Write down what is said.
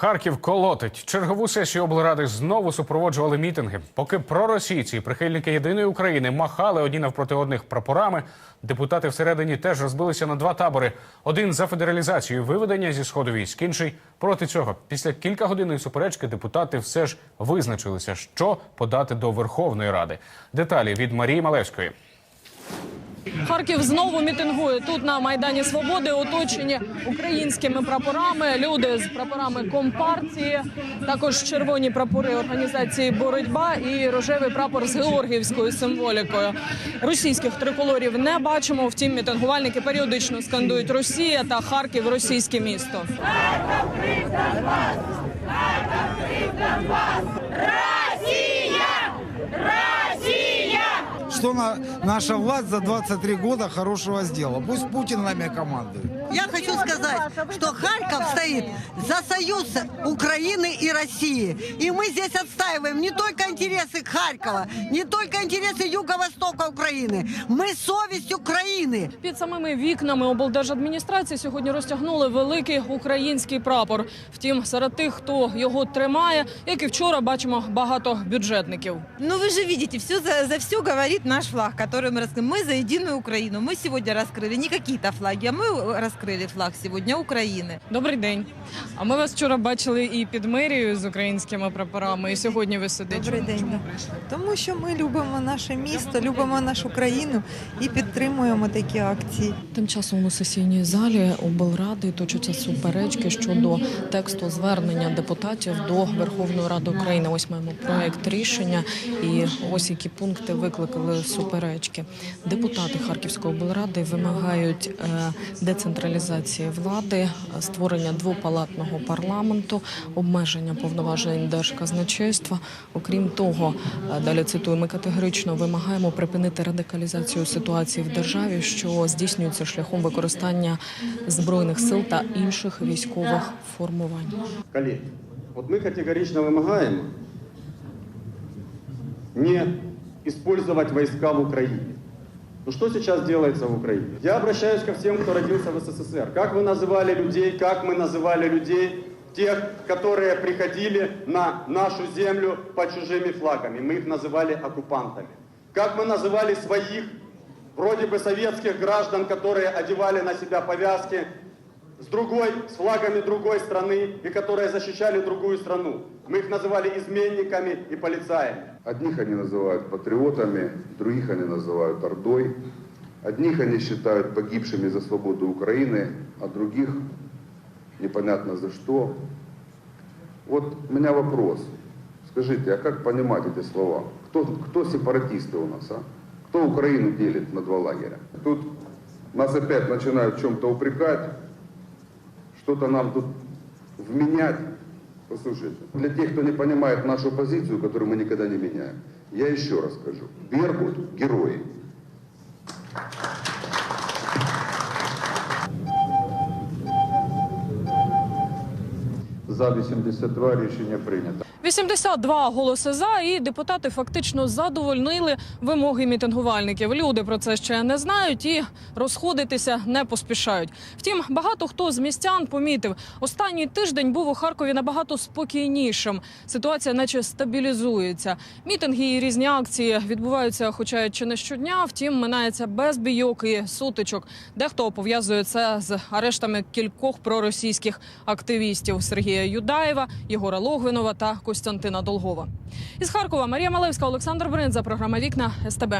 Харків колотить. Чергову сесію облради знову супроводжували мітинги. Поки проросійці і прихильники єдиної України махали одні навпроти одних прапорами. Депутати всередині теж розбилися на два табори: один за федералізацію виведення зі сходу військ, інший проти цього. Після кількагодинної суперечки депутати все ж визначилися, що подати до Верховної Ради. Деталі від Марії Малевської. Харків знову мітингує тут на майдані Свободи, оточені українськими прапорами. Люди з прапорами компартії, також червоні прапори організації Боротьба і рожевий прапор з георгіївською символікою. Російських триколорів не бачимо. Втім, мітингувальники періодично скандують Росія та Харків російське місто. Что на, наша власть за 23 года хорошего сделала? Пусть Путин нами командует. Я хочу сказать, что Харьков стоит за союз Украины и России. И мы здесь отстаиваем не только интересы Харькова, не только интересы Юго-Востока Украины. Мы совесть Украины. Під самими вікнами облдержадміністрації сьогодні розтягнули великий український прапор. Втім, серед тих, хто його тримає, як і вчора, бачимо багато бюджетників. Ну вы же видите, все за, за все говорит наш флаг, который мы раскрыли. Мы за единую Украину. Мы сегодня раскрыли не какие-то флаги, а мы раскрыли флаг сегодня Украины. Добрий день. А ми вас вчора бачили і під мерією з українськими прапорами, і сьогодні ви сидите. Добрий день. Тому що ми любимо наше місто, любимо нашу країну і підтримуємо такі акції. Тим часом у сесійній залі облради точаться суперечки щодо тексту звернення депутатів до Верховної Ради України. Ось маємо проект рішення, і ось які пункти викликали суперечки. Депутати Харківської облради вимагають е, децентралізації влади, створення двопалатного парламенту, обмеження повноважень держказначейства. Окрім того, е, далі цитую, ми категорично вимагаємо припинити радикалізацію ситуації в державі, що здійснюється шляхом використання збройних сил та інших військових формувань. Коллеги, вот мы категорично вымогаем не использовать войска в Украине. Ну что сейчас делается в Украине? Я обращаюсь ко всем, кто родился в СССР. Как вы называли людей, как мы называли людей, тех, которые приходили на нашу землю под чужими флагами? Мы их называли оккупантами. Как мы называли своих, вроде бы советских граждан, которые одевали на себя повязки с другой, с флагами другой страны и которые защищали другую страну. Мы их называли изменниками и полицаями. Одних они называют патриотами, других они называют Ордой. Одних они считают погибшими за свободу Украины, а других непонятно за что. Вот у меня вопрос. Скажите, а как понимать эти слова? Кто, кто сепаратисты у нас, а? Кто Украину делит на два лагеря? Тут нас опять начинают в чем-то упрекать, что-то нам тут вменять. Послушайте, для тех, кто не понимает нашу позицию, которую мы никогда не меняем, я еще раз скажу. Беркут – герои. За 82 рішення прийнято. 82 голоси за, і депутати фактично задовольнили вимоги мітингувальників. Люди про це ще не знають і розходитися не поспішають. Втім, багато хто з містян помітив, останній тиждень був у Харкові набагато спокійнішим. Ситуація, наче стабілізується. Мітинги і різні акції відбуваються, хоча й чи не щодня. Втім, минається без бійок і сутичок. Дехто пов'язує це з арештами кількох проросійських активістів Сергія Юдаєва, Єгора Логвинова та Костянтина Долгова. Із Харкова Марія Малевська, Олександр Бринза, програма Вікна СТБ.